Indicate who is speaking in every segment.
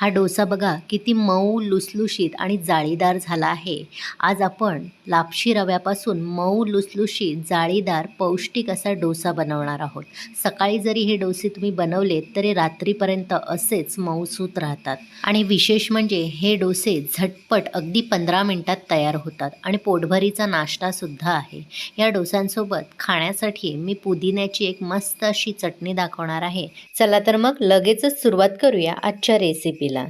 Speaker 1: हा डोसा बघा किती मऊ लुसलुशीत आणि जाळीदार झाला आहे. आज आपण लापशी रव्यापासून मऊ लुसलुशीत जाळीदार पौष्टिक असा डोसा बनवणार आहोत. सकाळी जरी हे डोसे तुम्ही बनवलेत तरी रात्रीपर्यंत असेच मऊसूत राहतात. आणि विशेष म्हणजे हे डोसे झटपट अगदी पंधरा मिनटात तयार होतात आणि पोटभरीचा नाश्तासुद्धा आहे. या डोस्यांसोबत खाण्यासाठी मी पुदिन्याची एक मस्त अशी चटणी दाखवणार आहे. चला तर मग लगेचच सुरुवात करूया आजच्या रेसिपी रेसिपीला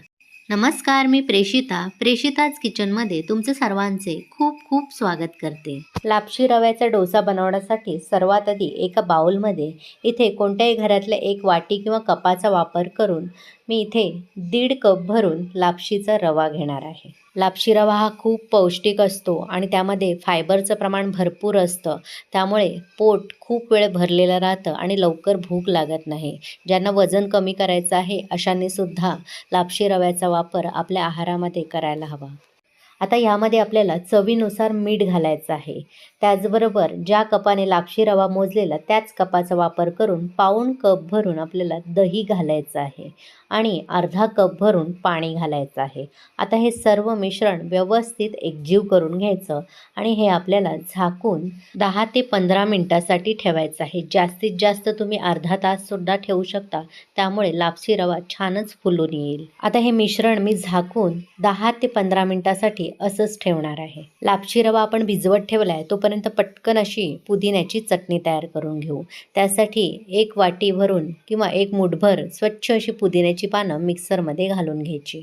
Speaker 1: नमस्कार मी प्रेषिता. प्रेषिताज किचनमध्ये तुमचे सर्वांचे खूप खूप स्वागत करते. लापशी रव्याचा डोसा बनवण्यासाठी सर्वात आधी एका बाउलमध्ये इथे कोणत्याही घरातल्या एक वाटी किंवा कपाचा वापर करून मी इथे दीड कप भरून लापशीचा रवा घेणार आहे. लापशी रवा हा खूप पौष्टिक असतो आणि त्यामध्ये फायबरचं प्रमाण भरपूर असतं. त्यामुळे पोट खूप वेळ भरलेलं राहतं आणि लवकर भूक लागत नाही. ज्यांना वजन कमी करायचं आहे अशांनीसुद्धा लापशी रव्याचा वापर आपल्या आहारामध्ये करायला हवा. आता यामध्ये आपल्याला चवीनुसार मीठ घालायचं आहे. त्याचबरोबर ज्या कपाने लापशी रवा मोजलेला त्याच कपाचा वापर करून पाऊण कप भरून आपल्याला दही घालायचं आहे आणि अर्धा कप भरून पाणी घालायचं आहे. आता हे सर्व मिश्रण व्यवस्थित एकजीव करून घ्यायचं आणि हे आपल्याला झाकून दहा ते पंधरा मिनटासाठी ठेवायचं आहे. जास्तीत जास्त तुम्ही अर्धा ताससुद्धा ठेवू शकता. त्यामुळे लापशी रवा छानच फुलून येईल. आता हे मिश्रण मी झाकून दहा ते पंधरा मिनटासाठी असंच ठेवणार आहे. लापशी रवा आपण भिजवत ठेवला आहे तोपर्यंत पटकन अशी पुदिन्याची चटणी तयार करून घेऊ. त्यासाठी एक वाटी भरून किंवा एक मुठभर स्वच्छ अशी पुदिन्याची पानं मिक्सरमध्ये घालून घ्यायची.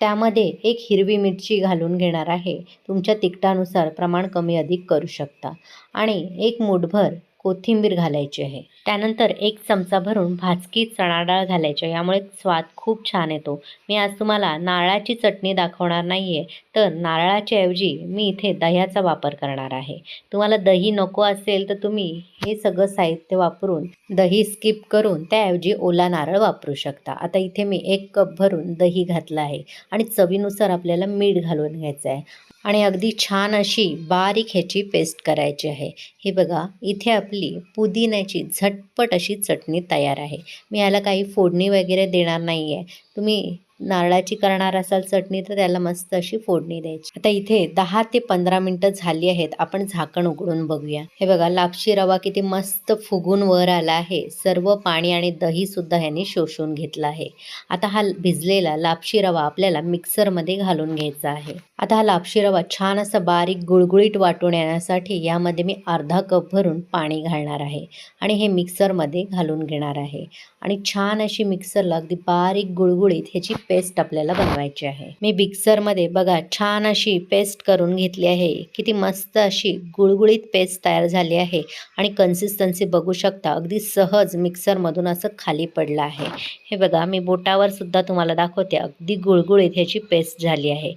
Speaker 1: त्यामध्ये एक हिरवी मिरची घालून घेणार आहे. तुमच्या तिखटानुसार प्रमाण कमी अधिक करू शकता. आणि एक मुठभर कोथिंबीर घालायची आहे. त्यानंतर एक चमचा भरून भाजकी चणाडाळ घालायची आहे. यामुळे स्वाद खूप छान येतो. मी आज तुम्हाला नारळाची चटणी दाखवणार नाही आहे तर नारळाच्या ऐवजी मी इथे दह्याचा वापर करणार आहे. तुम्हाला दही नको असेल तर तुम्ही हे सगळं साहित्य वापरून दही स्किप करून त्याऐवजी ओला नारळ वापरू शकता. आता इथे मी एक कप भरून दही घातलं आहे आणि चवीनुसार आपल्याला मीठ घालून घ्यायचं आहे. आणि अगदी छान अशी बारीक ह्याची पेस्ट करायची आहे. हे बघा इथे आपली पुदिन्याची झटपट अशी चटणी तयार आहे. मी याला काही फोडणी वगैरे देणार नाही आहे तुम्ही नारळाची करणार असाल चटणी तर त्याला मस्त अशी फोडणी द्यायची. आता इथे दहा ते पंधरा मिनिटं झाली आहेत आपण झाकण उघडून बघूया. हे बघा लापशी रवा किती मस्त फुगून वर आला आहे. सर्व पाणी आणि दही सुद्धा ह्याने शोषून घेतला आहे. आता हा भिजलेला लापशी रवा आपल्याला मिक्सरमध्ये घालून घ्यायचा आहे. आता हा लापशी रवा छान असा बारीक गुळगुळीत वाटून येण्यासाठी यामध्ये मी अर्धा कप भरून पाणी घालणार आहे आणि हे मिक्सरमध्ये घालून घेणार आहे. आणि छान अशी मिक्सरला अगदी बारीक गुळगुळीत ह्याची पेस्ट आपल्याला बनवायची आहे. मी मिक्सरमध्ये बघा छान अशी पेस्ट करून घेतली आहे. किती मस्त अशी गुळगुळीत पेस्ट तयार झाली आहे. आणि कन्सिस्टन्सी बघू शकता अगदी सहज मिक्सरमधून असं खाली पडलं आहे. हे बघा मी बोटावर सुद्धा तुम्हाला दाखवते अगदी गुळगुळीत ह्याची पेस्ट झाली आहे.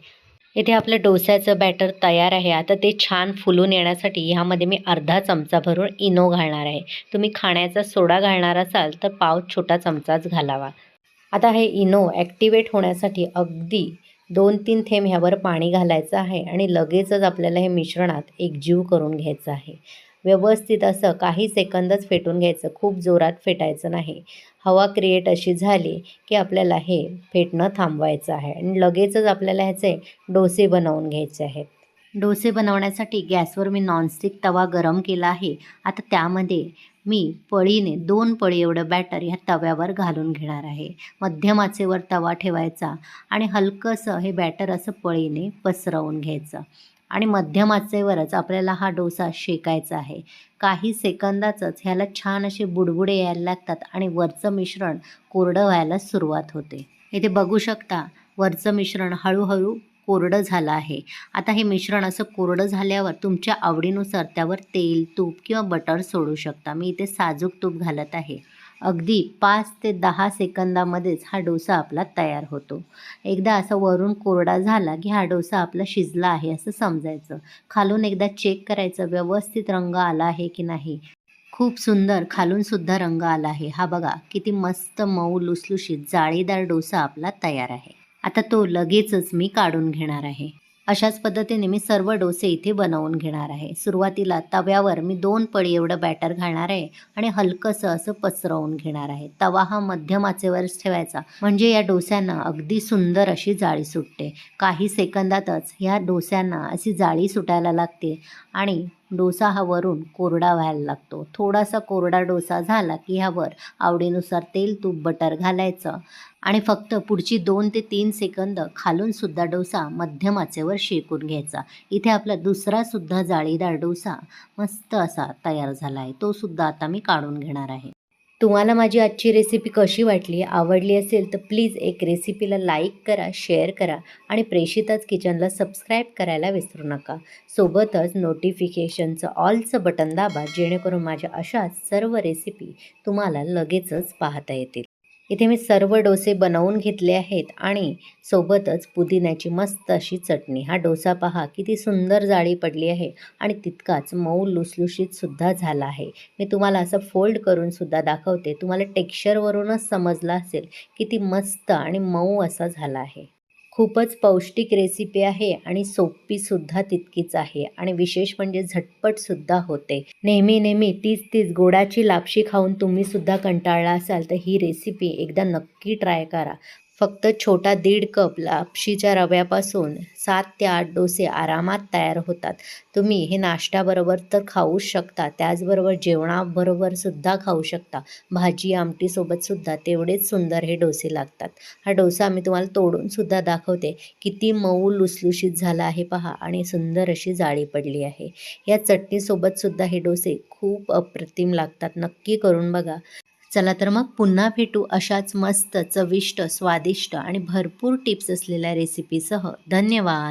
Speaker 1: इथे आपलं डोस्याचं बॅटर तयार आहे. आता ते छान फुलून येण्यासाठी ह्यामध्ये मी अर्धा चमचा भरून इनो घालणार आहे. तुम्ही खाण्याचा सोडा घालणार असाल तर पाव छोटा चमचाच घालावा. आता हे इनो ॲक्टिवेट होण्यासाठी अगदी दोन तीन थेंब ह्यावर पाणी घालायचं आहे आणि लगेचच आपल्याला हे मिश्रणात एकजीव करून घ्यायचं आहे. व्यवस्थित असं काही सेकंदच फेटून घ्यायचं. खूप जोरात फेटायचं नाही. हवा क्रिएट अशी झाली की आपल्याला हे फेटणं थांबवायचं आहे आणि लगेचच आपल्याला ह्याचे डोसे बनवून घ्यायचे आहेत. डोसे बनवण्यासाठी गॅसवर मी नॉनस्टिक तवा गरम केला आहे. आता त्यामध्ये मी पळीने दोन पळी एवढं बॅटर ह्या तव्यावर घालून घेणार आहे. मध्यम आचेवर तवा ठेवायचा आणि हलकंसं हे बॅटर असं पळीने पसरवून घ्यायचं. आणि मध्यम आचेवरच आपल्याला हा डोसा शेकायचा आहे. काही सेकंदाचंच ह्याला छान असे बुडबुडे यायला लागतात आणि वरचं मिश्रण कोरडं व्हायला सुरुवात होते. इथे बघू शकता वरचं मिश्रण हळूहळू कोरडं झालं आहे. आता हे मिश्रण असं कोरडं झाल्यावर तुमच्या आवडीनुसार त्यावर तेल तूप किंवा बटर सोडू शकता. मी इथे साजूक तूप घालत आहे. अगदी पाच ते दहा सेकंदामध्येच हा डोसा आपला तयार होतो. एकदा असा वरून कोरडा झाला की हा डोसा आपला शिजला आहे असं समजायचं. खालून एकदा चेक करायचं व्यवस्थित रंग आला आहे की नाही. खूप सुंदर खालूनसुद्धा रंग आला आहे. हा बघा किती मस्त मऊ लुसलुशीत जाळीदार डोसा आपला तयार आहे. आता तो लगेचच मी काढून घेणार आहे. अशाच पद्धतीने मी सर्व डोसे इथे बनवून घेणार आहे. सुरुवातीला तव्यावर मी दोन पळी एवढं बॅटर घालणार आहे आणि हलकंसं असं पसरवून घेणार आहे. तवा हा मध्यम आचेवरच ठेवायचा. म्हणजे या डोस्यांना अगदी सुंदर अशी जाळी सुटते. काही सेकंदातच ह्या डोस्यांना अशी जाळी सुटायला लागते आणि डोसा हा वरून कोरडा व्हायला लागतो. थोडासा कोरडा डोसा झाला की ह्यावर आवडीनुसार तेल तूप बटर घालायचं आणि फक्त पुढची दोन ते तीन सेकंद खालूनसुद्धा डोसा मध्यम आचेवर शेकून घ्यायचा. इथे आपला दुसरासुद्धा जाळीदार डोसा मस्त असा तयार झाला आहे तोसुद्धा आता मी काढून घेणार आहे. तुम्हाला माझी आजची रेसिपी कशी वाटली आवडली असेल तर प्लीज एक रेसिपीला लाईक करा शेअर करा आणि प्रेषितच किचनला सबस्क्राईब करायला विसरू नका. सोबतच नोटिफिकेशनचं ऑलचं बटन दाबा जेणेकरून माझ्या अशाच सर्व रेसिपी तुम्हाला लगेचच पाहता येतील. इथे मी सर्व डोसे बनवून घेतले आहेत आणि सोबतच पुदिन्याची मस्त अशी चटणी. हा डोसा पहा किती सुंदर जाळी पडली आहे आणि तितकाच मऊ लुसलुशीत सुद्धा झाला आहे. मी तुम्हाला असं फोल्ड करून सुद्धा दाखवते. तुम्हाला टेक्स्चरवरूनच समजलं असेल किती मस्त आणि मऊ असा झाला आहे. खूपच पौष्टिक रेसिपी आहे आणि सोपीसुद्धा तितकीच आहे. आणि विशेष म्हणजे झटपटसुद्धा होते. नेहमी नेहमी तीच तीच गोडाची लापशी खाऊन तुम्ही सुद्धा कंटाळला असाल तर ही रेसिपी एकदा नक्की ट्राय करा. फक्त छोटा दीड कप लापशीच्या रव्यापासून सात ते आठ डोसे आरामात तयार होतात. तुम्ही हे नाश्त्याबरोबर तर खाऊच शकता त्याचबरोबर जेवणाबरोबर सुद्धा खाऊ शकता. भाजी आमटीसोबतसुद्धा तेवढेच सुंदर हे डोसे लागतात. हा डोसा मी तुम्हाला तोडून सुद्धा दाखवते. किती मऊ लुसलुशीत झाला आहे पहा आणि सुंदर अशी जाळी पडली आहे. या चटणीसोबत सुद्धा हे डोसे खूप अप्रतिम लागतात. नक्की करून बघा. चला तर मग पुन्हा भेटू अशाच मस्त चविष्ट स्वादिष्ट आणि भरपूर टिप्स असलेल्या रेसिपीसह धन्यवाद.